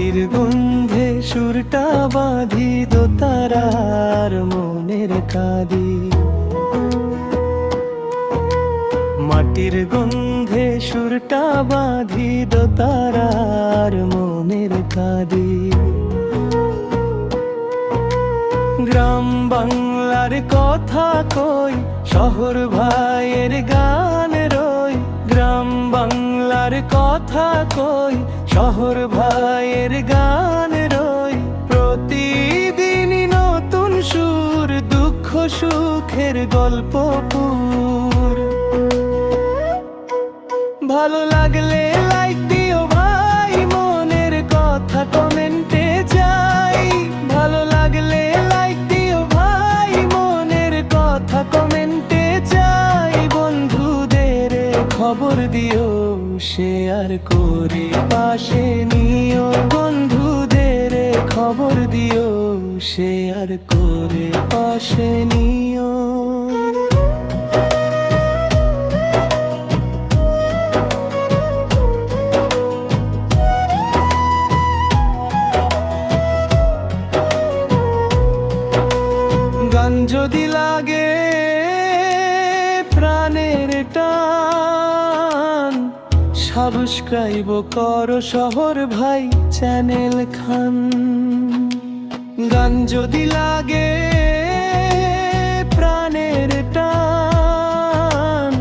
মাটির গন্ধে সুরটা বাঁধি দোতারার মনের কাঁদি মাটির গন্ধে সুরটা বাঁধি দোতারার মনের কাঁদি গ্রাম বাংলার কথা কই, শহর ভাইয়ের গান রই। গ্রাম বাংলা বাংলার কথা কই? শহর ভাইয়ের গান রই। প্রতিদিন নতুন সুর, দুঃখ সুখের গল্প পুর। ভালো লাগলে লাইক দিও ভাই, মনের কথা কমেন্টে যাই। ভালো লাগলে লাইক দিও ভাই, মনের কথা কমেন্টে যাই। বন্ধুদের খবর দিও। শেয়ার করে পাশে নিও। বন্ধুদের খবর দিও শেয়ার করে পাশে নিও। গান যদি লাগে প্রাণের টান সাবস্ক্রাইব করো শহর ভাই চ্যানেল খান। গান যদি লাগে প্রাণের টান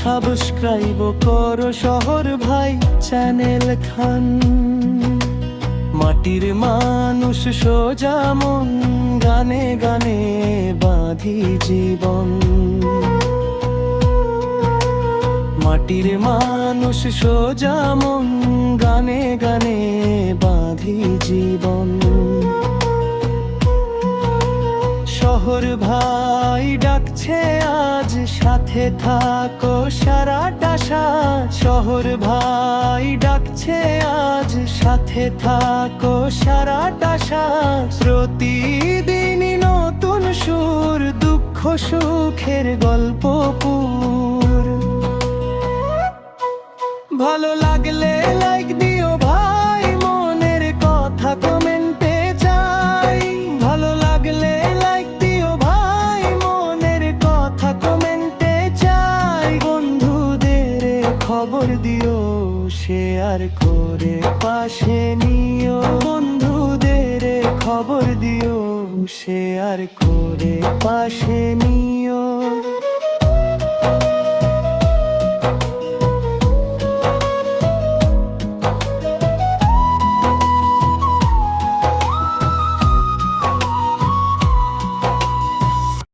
সাবস্ক্রাইব করো শহর ভাই চ্যানেল খান। মাটির মানুষ সোজা মন, গানে গানে বাঁধি জীবন। মাটির মানুষ সোজা মন, গানে গানে বাঁধি জীবন। শহর ভাই ডাকছে, আজ সাথে থাকো সারাটা সাজ শহর ভাই ডাকছে, আজ সাথে থাকো সারাটা সাজ প্রতিদিনই নতুন সুর, দুঃখ সুখের গল্প পুর। ভালো লাগলে লাইক দিও ভাই, মনের কথা কমেন্টে চাই ভালো লাগলে লাইক দিও ভাই, মনের কথা কমেন্টে চাই বন্ধুদের খবর দিও শেয়ার করে পাশে নিও। বন্ধুদের খবর দিও শেয়ার করে পাশে নিও।